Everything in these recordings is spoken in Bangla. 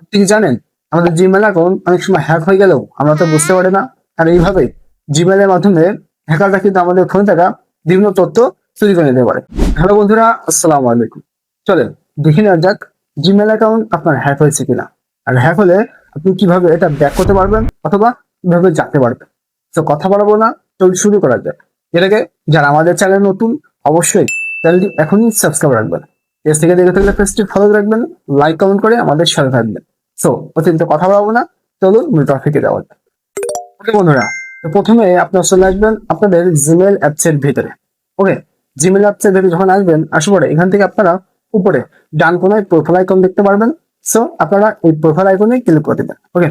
আপনি কি জানেন? আমাদের জিমেল অ্যাকাউন্ট অনেক সময় হ্যাক হয়ে গেলেও আমরা তো বুঝতে পারি না। আর এইভাবে জিমেলের মাধ্যমে হ্যাকাররা কিন্তু আমাদের ফোনে থাকা বিভিন্ন তথ্য চুরি করে নিতে পারে। হ্যালো বন্ধুরা, আসসালামু আলাইকুম। চলেন, দেখে নেওয়া যাক জিমেল অ্যাকাউন্ট আপনার হ্যাক হয়েছে কিনা। আর হ্যাক হলে আপনি কীভাবে এটা ব্যাক করতে পারবেন অথবা কীভাবে জানতে পারবেন? তো কথা বলব না চল শুরু করা যাক। এর আগে যারা আমাদের চ্যানেল নতুন, অবশ্যই চ্যানেলটি এখনই সাবস্ক্রাইব রাখবেন। পেজ থেকে দেখে থাকলে পেজটি ফলো রাখবেন লাইক কমেন্ট করে আমাদের সাথে থাকবেন। সো অতিরিক্ত কথা বলব না, চলুন মূল টপিকে যাওয়া যাক। ওকে বন্ধুরা, তো প্রথমে আপনার চলে আসবেন আপনাদের জিমেল অ্যাপস এর ভিতরে। ওকে জিমেল অ্যাপস এর ভিতরে যখন আসবেন, আসার পরে এখান থেকে আপনারা উপরে ডান কোনায় প্রোফাইল আইকন দেখতে পারবেন। সো আপনারা এই প্রোফাইল আইকনে ক্লিক করে দেবেন। ওকে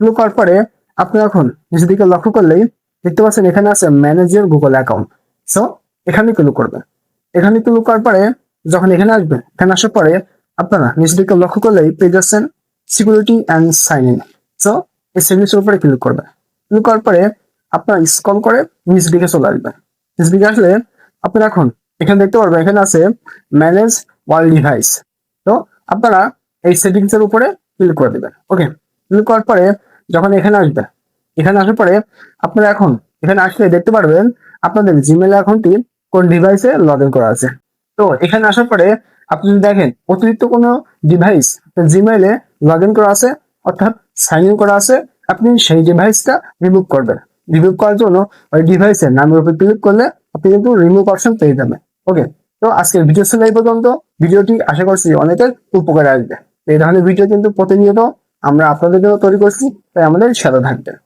ক্লিক করার পরে আপনারা এখন নিচের দিকে লক্ষ্য করলেই দেখতে পাচ্ছেন এখানে আছে ম্যানেজার গুগল অ্যাকাউন্ট সো এখানে ক্লিক করবেন। এখানে ক্লিক করার পরে যখন এখানে আসবেন এখানে আসার পরে আপনারা নিচের দিকে লক্ষ্য করলেই পেয়ে যাচ্ছেন security and sign in so এই সেটিংসের উপরে ক্লিক করবেন। ক্লিক করার পরে আপনারা স্ক্রল করে নিচ দিকে চলে আসবেন। নিচ দিকে আসলে আপনারা এখন এখানে দেখতে পারবেন, এখানে আছে ম্যানেজ ওয়াল ডিভাইস তো আপনারা এই সেটিংস এর উপরে ক্লিক করে দেবেন। ওকে ক্লিক করার পরে যখন এখানে আসবেন এখানে আসার পরে আপনারা এখন এখানে আসলে দেখতে পারবেন আপনাদের জিমেল অ্যাকাউন্টটি কোন ডিভাইসে লগ ইন করা আছে। তো এখানে আসার পরে আপনি যদি দেখেন অতিরিক্ত কোনো ডিভাইস জিমেইলে লগ ইন করা আছে, অর্থাৎ সাইন ইন করা আছে, আপনি সেই ডিভাইসটা রিমুভ করবেন। রিমুভ করার জন্য ওই ডিভাইসের নামের উপর ক্লিক করলে আপনি কিন্তু রিমুভ অপশন পেয়ে যাবেন। ওকে তো আজকের ভিডিও ছিল এই পর্যন্ত। ভিডিওটি আশা করছি অনেকের উপকারে আসবে। এই ধরনের ভিডিও কিন্তু প্রতিনিয়ত আমরা আপনাদের জন্য তৈরি করছি, তাই আমাদের সাথে থাকবেন।